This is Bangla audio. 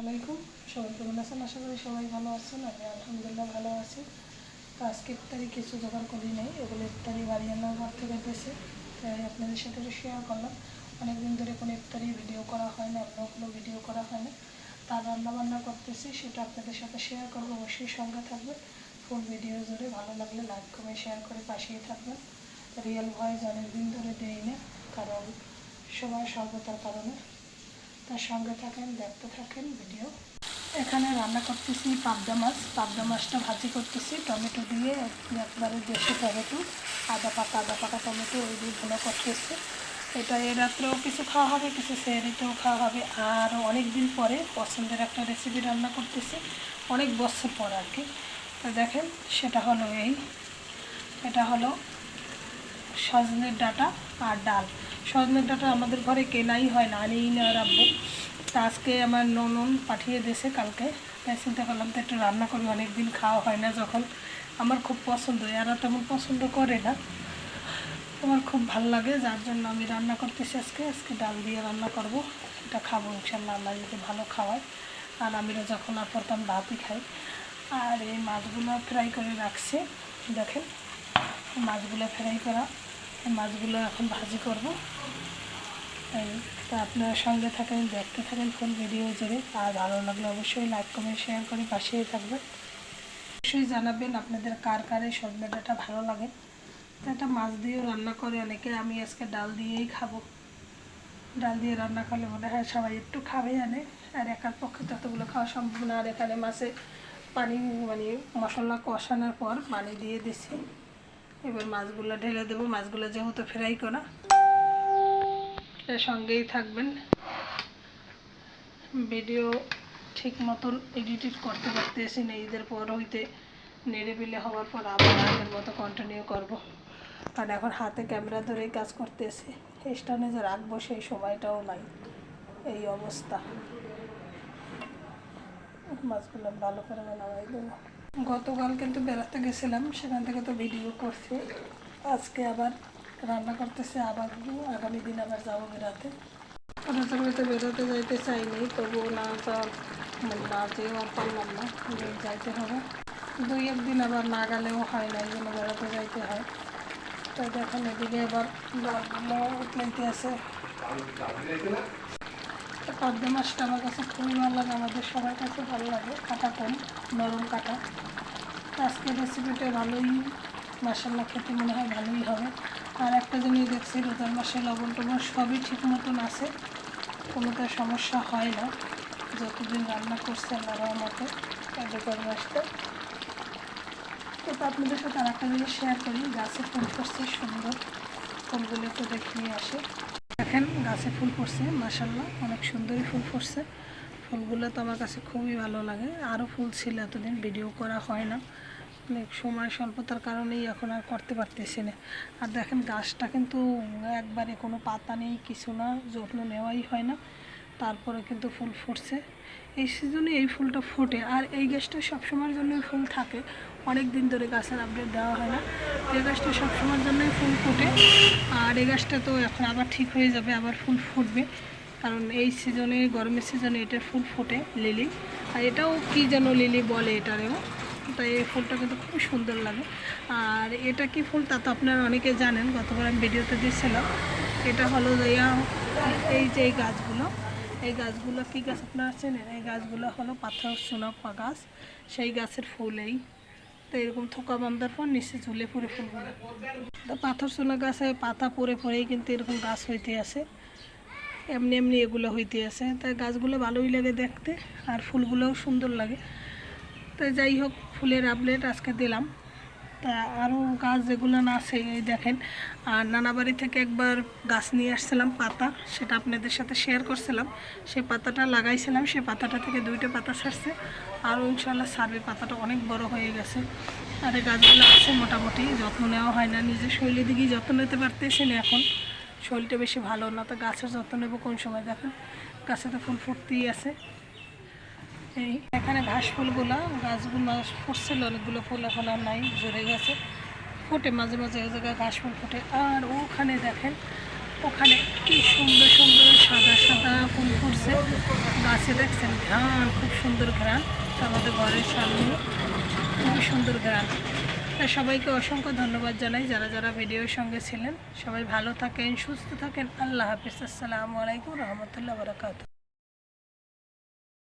আলাইকুম সবাই কেমন আছেন? আশা করি সবাই ভালো আছেন। আমি আলহামদুলিল্লাহ ভালো আছি। তো আজকে ইফতারি কিছু জোগাড় করি নাই। এগুলো ইফতারি বাড়ি আনার ঘর থেকে দিয়েছে তাই আপনাদের সাথে শেয়ার করলাম। অনেকদিন ধরে কোনো ইফতারি ভিডিও করা হয় না অন্যগুলো ভিডিও করা হয় না। তার রান্না বান্না করতেছি, সেটা আপনাদের সাথে শেয়ার করব। অবশ্যই সঙ্গে থাকবে ফুল ভিডিও জুড়ে ভালো লাগলে লাইক কমে শেয়ার করে পাশেই থাকবেন। রিয়েল ভয়েস অনেকদিন ধরে দেই না, কারণ সময় স্বল্পতার কারণে। তার সঙ্গে থাকেন দেখতে থাকেন, ভিডিও। এখানে রান্না করতেছি পাবদা মাছ। পাবদা মাছটা ভাজি করতেছি, টমেটো দিয়ে একবারে দেশি টমেটো, আদা পাকা আদা পাকা টমেটো দিয়ে ভুনো করতেছি। এটা এ রাত্রেও কিছু খাওয়া হবে, কিছু সেরিতেও খাওয়া হবে। আর অনেক দিন পরে পছন্দের একটা রেসিপি রান্না করতেছি, অনেক বছর পর আর কি। তো দেখেন, সেটা হলো এই। এটা হলো সজনের ডাটা আর ডাল। সজনের ডাটা আমাদের ঘরে কেনাই হয় না আনিই না রাখব তা আজকে আমার ননন পাঠিয়ে দিয়েছে কালকে। তাই চিন্তা করলাম তো একটু রান্না করি অনেক দিন খাওয়া হয় না যখন। আমার খুব পছন্দ, এরা তেমন পছন্দ করে না। আমার খুব ভালো লাগে, যার জন্য আমি রান্না করতেছি আজকে। আজকে ডাল দিয়ে রান্না করব। এটা খাব ইনশাল্লাহ, আল্লাহ যদি ভালো খাওয়ায়। আর আমিরা যখন আর পরতাম ভাতই খাই। আর এই মাছগুলো ফ্রাই করে রাখছে, দেখেন। মাছগুলো ফ্রাই করা মাছগুলো এখন ভাজি করব। তো আপনারা সঙ্গে থাকেন, দেখতে থাকেন ফুল ভিডিও জুড়ে আর ভালো লাগলে অবশ্যই লাইক কমেন্ট শেয়ার করে পাশেই থাকবেন। অবশ্যই জানাবেন আপনাদের কার কার এই সজনে ভালো লাগে। তো একটা মাছ দিয়েও রান্না করে অনেকে, আমি আজকে ডাল দিয়েই খাব। ডাল দিয়ে রান্না করলে মনে হয় সবাই একটু খাবে আনে আর একার পক্ষে ততগুলো খাওয়া সম্ভব না। আর এখানে মাছে পানি মানে মশলা কষানোর পর পানি দিয়ে দিছি। এবার মাছগুলো ঢেলে দেবো। মাছগুলো যেহেতু ফ্রাই করা সঙ্গেই থাকবেন। ভিডিও ঠিক মতন এডিট করতে পারতেছি না ঈদের পর হইতে নিরিবিলে হওয়ার পর আবার আগের মতো কন্টিনিউ করব। কারণ এখন হাতে ক্যামেরা ধরেই কাজ করতেছি স্টানে যে রাখব সেই সময়টাও নাই। এই অবস্থা। মাছগুলো ভালো করে বানাই দেবো। গতকাল কিন্তু বেড়াতে গেছিলাম, সেখান থেকে তো ভিডিও করছি। আজকে আবার রান্না করতেছে আবার আগামী দিন আবার যাব বেড়াতে। তো বেরোতে যাইতে চাইনি তবুও না মানে না যেও আর পারলাম না যাইতে হবে। দুই একদিন আবার না গেলেও হয় না, এই জন্য বেড়াতে যাইতে হয়। তাই দেখেন এদিকে ডালগুলো উঠলাইতে আছে পদ্ম মাছটা আমার কাছে খুবই ভালো লাগে, আমাদের সবার কাছে ভালো লাগে, কাটা কম, নরম কাটা। আজকে রেসিপিটা ভালোই মশাল্লা খেতে মনে হয় ভালোই হবে। আর একটা জিনিস দেখছি, রোজার মাসে লবণ টবণ সবই ঠিক মতন আছে, কোনোটা সমস্যা হয় না। যতদিন রান্না করছে আল্লাহর মতো রোজার মাসটা। তো আপনাদের সাথে আর একটা জিনিস শেয়ার করি, গাছে ফুল করছে সুন্দর। ফুলগুলো একটু দেখে নিয়ে আসে। দেখেন, গাছে ফুল পড়ছে মাসাল্লাহ অনেক সুন্দরই ফুল পড়ছে। ফুলগুলো তো আমার কাছে খুবই ভালো লাগে। আরও ফুল ছিল এতদিন, ভিডিও করা হয় না। অনেক সময় স্বল্পতার কারণেই এখন আর করতে পারতেছি না। আর দেখেন, গাছটা কিন্তু একবারে কোনো পাতা নেই, কিছু না, যত্ন নেওয়াই হয় না। তারপরে কিন্তু ফুল ফুটছে। এই সিজনে এই ফুলটা ফোটে। আর এই গাছটা সবসময়ের জন্যই ফুল থাকে। অনেক দিন ধরে গাছের আপডেট দেওয়া হয় না। এই গাছটা সবসময়ের জন্যই ফুল ফোটে। আর এই গাছটা তো এখন আবার ঠিক হয়ে যাবে, আবার ফুল ফুটবে। কারণ এই সিজনে গরমের সিজনে এটার ফুল ফোটে লিলি আর এটাও কী যেন লিলি বলে এটারেও। তাই এই ফুলটা কিন্তু খুব সুন্দর লাগে। আর এটা কি ফুল তা তো আপনারা অনেকে জানেন, গতবার আমি ভিডিওতে দিয়েছিলাম। এটা হলো এই যে গাছগুলো। এই গাছগুলো কী গাছ আপনারা চেনেন? এই গাছগুলো হলো পাথর সোনাপা গাছ। সেই গাছের ফুল এই। তো এরকম থোকা বান্ধার পর নিচে ঝুলে পড়ে ফুলগুলো। তো পাথর সোনা গাছে পাতা পরে পরেই কিন্তু এরকম গাছ হইতে আছে এমনি এমনি এগুলো হইতে আছে তাই গাছগুলো ভালোই লাগে দেখতে আর ফুলগুলোও সুন্দর লাগে। তো যাই হোক, ফুলের আপডেট আজকে দিলাম। তা আরও গাছ যেগুলো না আছে, এই দেখেন। আর নানাবাড়ি থেকে একবার গাছ নিয়ে আসছিলাম, পাতা। সেটা আপনাদের সাথে শেয়ার করছিলাম। সেই পাতাটা লাগাইছিলাম সেই পাতাটা থেকে দুইটা পাতা ছাড়ছে। আরও ইনশাল্লাহ সারবে, পাতাটা অনেক বড় হয়ে গেছে। আর এই গাছগুলো আছে মোটামুটি, যত্ন নেওয়া হয় না। নিজের শরীরের দিকেই যত্ন নিতে পারতেছি না এখন। শরীরটা বেশি ভালো না, তো গাছের যত্ন নেব কোন সময়? দেখেন, গাছে তো ফুল ফুটতেই আছে। এই এখানে ঘাস ফুলগুলো গাছগুলো ফুটছিল, অনেকগুলো ফুল এখন আর নাই, ঝরে গেছে। ফুটে মাঝে মাঝে ওই জায়গায় ঘাস ফুল ফুটে। আর ওখানে দেখেন, ওখানে কি সুন্দর সুন্দর সাদা সাদা ফুল ফুটছে। গাছে দেখছেন ঘ্রাণ, খুব সুন্দর ঘ্রাণ। আমাদের ঘরের সামনে খুবই সুন্দর ঘ্রাণ। সবাইকে অসংখ্য ধন্যবাদ জানাই, যারা যারা ভিডিওর সঙ্গে ছিলেন। সবাই ভালো থাকেন, সুস্থ থাকেন। আল্লাহ হাফিজ। আসসালামু আলাইকুম রহমতুল্লাহ বরকাত